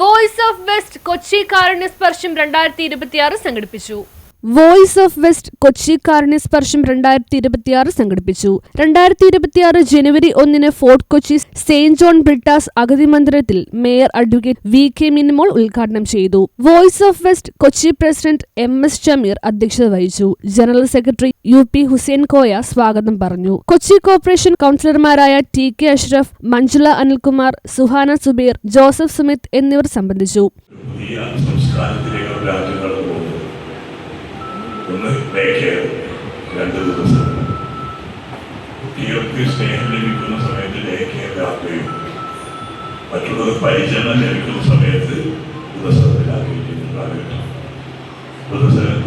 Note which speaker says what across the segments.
Speaker 1: Voice of west Kochi കാരുണ്യ സ്പർശം രണ്ടായിരത്തി ഇരുപത്തിയാറ് സംഘടിപ്പിച്ചു.
Speaker 2: വോയിസ് ഓഫ് വെസ്റ്റ് കൊച്ചി കാരുണ്യ സ്പർശം രണ്ടായിരത്തി ഇരുപത്തിയാറ് സംഘടിപ്പിച്ചു. രണ്ടായിരത്തി ഇരുപത്തിയാറ് ജനുവരി ഒന്നിന് fort Kochi saint John Brittas അഗതി മന്ദിരത്തിൽ mayor advocate V K Minimol ഉദ്ഘാടനം ചെയ്തു. Voice of west Kochi president M S Shameer അധ്യക്ഷത വഹിച്ചു. General secretary U P Hussain Koya സ്വാഗതം പറഞ്ഞു. കൊച്ചി കോർപ്പറേഷൻ കൌൺസിലർമാരായ T K Ashraf Manjula Anilkumar Suhana Subeer Joseph Sumith എന്നിവർ സംബന്ധിച്ചു.
Speaker 3: ഒന്ന് ഡേക്കെയർ രണ്ട് ദിവസം. കുട്ടികൾക്ക് സ്നേഹം ലഭിക്കുന്ന സമയത്ത് ലേഖയും രാത്രിയും. മറ്റുള്ളത് പരിചരണം ലഭിക്കുന്ന സമയത്ത്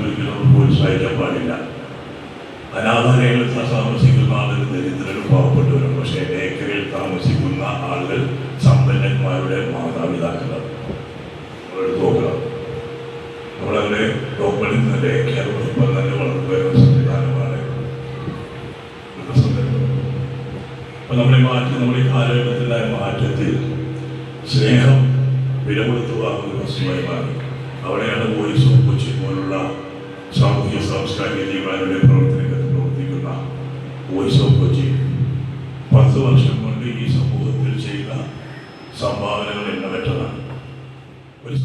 Speaker 3: ഒരിക്കലും പ്രോത്സാഹിക്കാൻ പാടില്ല. അനാഥാലയങ്ങളിൽ താമസിക്കുന്ന ആളുകൾ ദരിദ്രരും പാവപ്പെട്ടവരും. പക്ഷേ ഡേക്കറിൽ താമസിക്കുന്ന ആളുകൾ സമ്പന്നന്മാരുടെ മാതാപിതാക്കളാണ്. നമ്മളവരെ ഡോക്ടറിൽ നിന്ന് നമ്മളെ മാറ്റി നമ്മുടെ കാലഘട്ടത്തിലായ മാറ്റത്തിൽ സ്നേഹം വില കൊടുത്തു വാങ്ങുന്ന വസ്തുവായി മാറി. അവിടെയാണ് വോയിസ് ഓഫ് കൊച്ചി പോലുള്ള സാമൂഹ്യ സാംസ്കാരിക ജീവനുടെ പ്രവർത്തനങ്ങൾ പ്രവർത്തിക്കുന്ന വോയിസ് ഓഫ് കൊച്ചി. പത്ത് വർഷം കൊണ്ട് ഈ സമൂഹത്തിൽ ചെയ്ത സംഭാവനകൾ എണ്ണമറ്റതാണ് ഒരു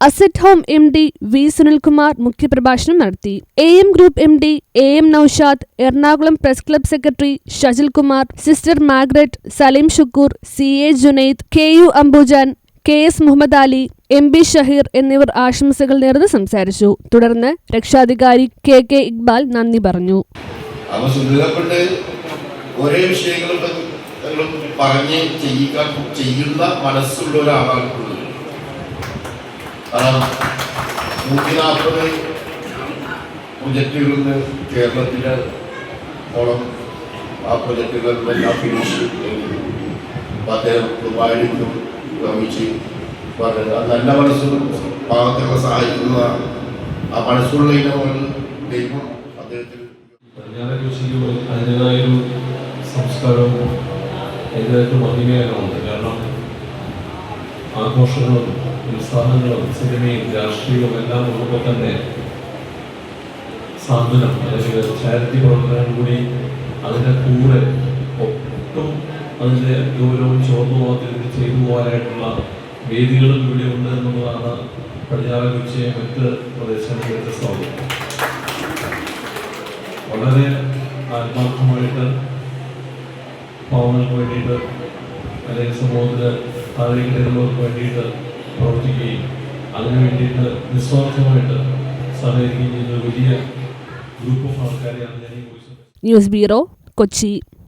Speaker 2: asset home M D V Sunilkumar മുഖ്യപ്രഭാഷണം നടത്തി A M group M D A M Noushad Ernakulam press club secretary Shajil Kumar sister Margaret Saleem Shukkur C A Junaid K U Ambujan K S Muhammad Ali M B Shaheer എന്നിവർ ആശംസകൾ നേർന്ന് സംസാരിച്ചു. തുടർന്ന് രക്ഷാധികാരി K K Iqbal നന്ദി പറഞ്ഞു.
Speaker 4: ഒരേ വിഷയങ്ങൾ പറഞ്ഞ് ചെയ്യുന്ന മനസ്സുള്ള ഒരാളാണ് നൂറ്റി നാൽപ്പത് പ്രൊജക്റ്റുകളിൽ നിന്ന് കേരളത്തിലെ ഓളം ആ പ്രൊജക്റ്റുകളിലെല്ലാം ഫിനിഷ് ചെയ്തു. അപ്പം അദ്ദേഹം ദുബായിലേക്കും ഗമിച്ച് പറഞ്ഞത്. അത് നല്ല മനസ്സും പാവങ്ങളെ സഹായിക്കുന്നതാണ് ആ മനസ്സുള്ള ഇനങ്ങൾ ദൈവം. അദ്ദേഹത്തിന്
Speaker 5: അതിന്റെതായൊരു സംസ്കാരവും അതിന്റെതായിട്ട് മഹിമയൊക്കെ ഉണ്ട്. കാരണം ആഘോഷങ്ങളും ഉത്സാഹങ്ങളും സിനിമയും രാഷ്ട്രീയവും എല്ലാം ഉള്ളപ്പോൾ തന്നെ സാന്ത്വനം അല്ലെങ്കിൽ ചാരിറ്റി പ്രവർത്തനം കൂടി അതിന്റെ കൂടെ ഒട്ടും അതിന്റെ ഗൗരവം ചോർന്നു പോകാത്ത ചെയ്തു പോകാനായിട്ടുള്ള വേദികളും ഇവിടെ ഉണ്ട് എന്നുള്ളതാണ് പടിഞ്ഞാറൻ കൊച്ചിയെ മറ്റ് പ്രദേശങ്ങളിൽ വ്യത്യസ്തമാകുന്നത്. വളരെ ആത്മാർത്ഥമായിട്ട് പാവങ്ങൾക്ക് വേണ്ടിയിട്ട് അല്ലെങ്കിൽ സമൂഹത്തിൽ താഴേക്കിടയിലുള്ളവർക്ക് വേണ്ടിയിട്ട് പ്രവർത്തിക്കുകയും അതിനു വേണ്ടിയിട്ട് നിസ്വാർത്ഥമായിട്ട് സഹകരിക്കുകയും ചെയ്യുന്ന വലിയ ഗ്രൂപ്പ് ഓഫ് ആൾക്കാരെയാണ് ഞാൻ ഈ
Speaker 2: ന്യൂസ് ബ്യൂറോ കൊച്ചി.